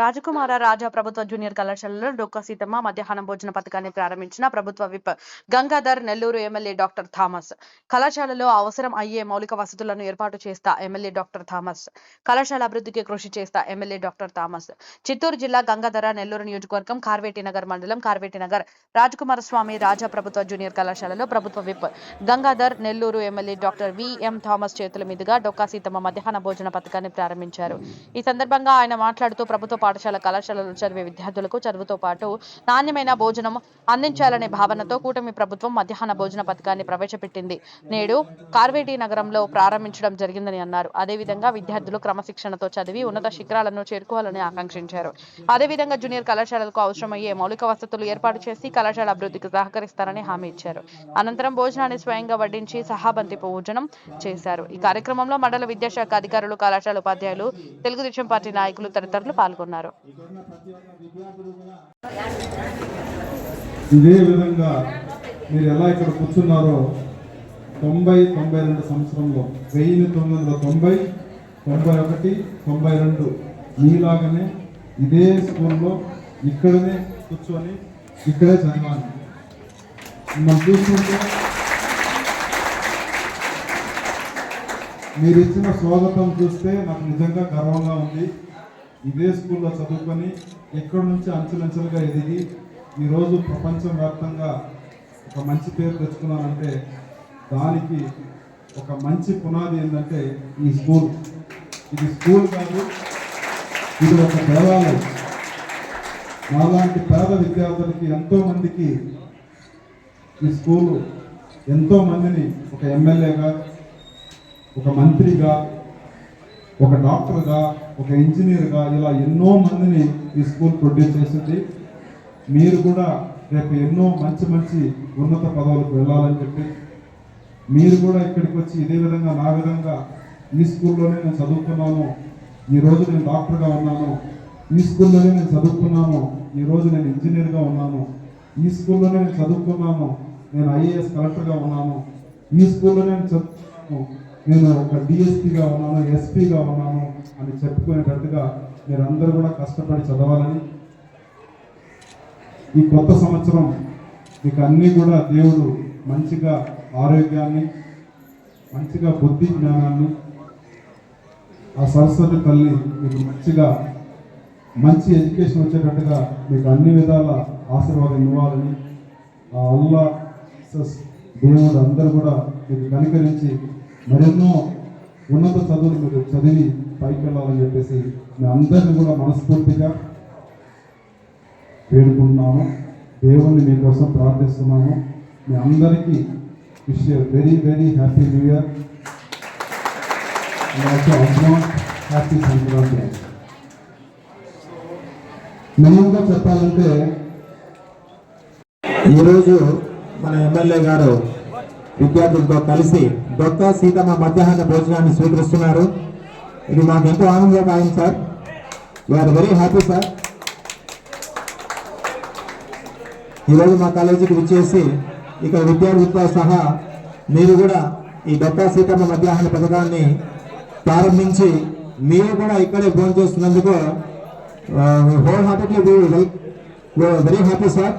రాజకుమార రాజా ప్రభుత్వ జూనియర్ కళాశాలలో డొక్క సీతమ్మ మధ్యాహ్నం భోజన పథకాన్ని ప్రారంభించిన ప్రభుత్వ whip Gangadhar Nellore MLA doctor Thomas. కళాశాలలో అవసరం అయ్యే మౌలిక వసతులను ఏర్పాటు చేస్తా ఎమ్మెల్యే డాక్టర్ థామస్. కళాశాల అభివృద్ధికి కృషి చేస్తా ఎమ్మెల్యే డాక్టర్ థామస్. చిత్తూరు జిల్లా గంగాధర నెల్లూరు నియోజకవర్గం కార్వేటి నగర్ మండలం కార్వేటి నగర్. రాజకుమార స్వామి రాజా ప్రభుత్వ జూనియర్ కళాశాలలో ప్రభుత్వ whip Gangadhar Nellore MLA doctor VM Thomas చేతుల మీదుగా డొక్కా సీతమ్మ మధ్యాహ్న భోజన పథకాన్ని ప్రారంభించారు. ఈ సందర్భంగా ఆయన మాట్లాడుతూ ప్రభుత్వ పాఠశాల కళాశాలలో చదివే విద్యార్థులకు చదువుతో పాటు నాణ్యమైన భోజనం అందించాలనే భావనతో కూటమి ప్రభుత్వం మధ్యాహ్న భోజన పథకాన్ని ప్రవేశపెట్టింది. నేడు కార్వేటి నగరంలో ప్రారంభించడం జరిగిందని అన్నారు. అదేవిధంగా విద్యార్థులు క్రమశిక్షణతో చదివి ఉన్నత శిఖరాలను చేరుకోవాలని ఆకాంక్షించారు. అదేవిధంగా జూనియర్ కళాశాలలకు అవసరమయ్యే మౌలిక వసతులు ఏర్పాటు చేసి కళాశాల అభివృద్ధికి సహకరిస్తారని హామీ ఇచ్చారు. అనంతరం భోజనాన్ని స్వయంగా వడ్డించి సహాబంతి భోజనం చేశారు. ఈ కార్యక్రమంలో మండల విద్యాశాఖ అధికారులు కళాశాల ఉపాధ్యాయులు తెలుగుదేశం పార్టీ నాయకులు తదితరులు పాల్గొన్నారు. ఇదే విధంగా మీరు ఎలా ఇక్కడ కూర్చున్నారో తొంభై తొంభై రెండు సంవత్సరంలో వెయ్యి తొమ్మిది వందల తొంభై తొంభై ఒకటి తొంభై రెండు మీలాగానే ఇదే స్కూల్లో ఇక్కడనే కూర్చొని ఇక్కడే చదివాను మనం చూసుకుంటే మీరు ఇచ్చిన స్వాగతం చూస్తే నాకు నిజంగా గర్వంగా ఉంది. ఇదే స్కూల్లో చదువుకొని ఎక్కడి నుంచి అంచెలంచెలుగా ఎదిగి ఈరోజు ప్రపంచం వ్యాప్తంగా ఒక మంచి పేరు తెచ్చుకున్నానంటే దానికి ఒక మంచి పునాది ఏంటంటే ఈ స్కూల్. ఇది స్కూల్ కాదు ఇది ఒక దేవాలయం. నాలాంటి పేద విద్యార్థులకి ఎంతోమందికి ఈ స్కూలు ఎంతోమందిని ఒక ఎమ్మెల్యేగా ఒక మంత్రిగా ఒక డాక్టర్గా ఒక ఇంజనీర్గా ఇలా ఎన్నో మందిని ఈ స్కూల్ ప్రొడ్యూస్ చేసింది. మీరు కూడా రేపు ఎన్నో మంచి మంచి ఉన్నత పదవులకు వెళ్ళాలని చెప్పి మీరు కూడా ఇక్కడికి వచ్చి ఇదే విధంగా నా విధంగా ఈ స్కూల్లోనే నేను చదువుకున్నాను. ఈ రోజు నేను డాక్టర్గా ఉన్నాను. ఈ స్కూల్లోనే నేను చదువుకున్నాను. ఈ రోజు నేను ఇంజనీర్గా ఉన్నాను. ఈ స్కూల్లోనే నేను చదువుకున్నాను. నేను ఐఏఎస్ కలెక్టర్గా ఉన్నాను. ఈ స్కూల్లోనే నేను చదువుకున్నాను. నేను ఒక డిఎస్పీగా ఉన్నాను ఎస్పీగా ఉన్నాను అని చెప్పుకునేటట్టుగా మీరు అందరూ కూడా కష్టపడి చదవాలని ఈ కొత్త సంవత్సరం మీకు అన్నీ కూడా దేవుడు మంచిగా ఆరోగ్యాన్ని మంచిగా బుద్ధి జ్ఞానాన్ని ఆ సరస్వతి తల్లి మీకు మంచిగా మంచి ఎడ్యుకేషన్ వచ్చేటట్టుగా మీకు అన్ని విధాల ఆశీర్వాదం ఇవ్వాలని ఆ అల్లా దేవుడు అందరూ కూడా మీకు కనికరించి మరెన్నో ఉన్నత చదువులు మీరు చదివి పైకి వెళ్ళాలని చెప్పేసి మీ అందరిని కూడా మనస్ఫూర్తిగా వేడుకుంటున్నాము. దేవుణ్ణి మీకోసం ప్రార్థిస్తున్నాము. మీ అందరికీ wish very very happy new year. Happy Sankranti. మెయిన్గా చెప్పాలంటే ఈరోజు మన ఎమ్మెల్యే గారు విద్యార్థులతో కలిసి దొక్క సీతమ్మ మధ్యాహ్న భోజనాన్ని స్వీకరిస్తున్నారు. ఇది మాకు ఎంతో ఆనందదాయం sir. We are very happy sir ఈరోజు మా కాలేజీకి విచ్చేసి ఇక్కడ విద్యార్థులతో సహా మీరు కూడా ఈ దొక్క సీతమ్మ మధ్యాహ్న పథకాన్ని ప్రారంభించి మీరు కూడా ఇక్కడే భోజనం చేస్తున్నందుకు wholeheartedly very happy sir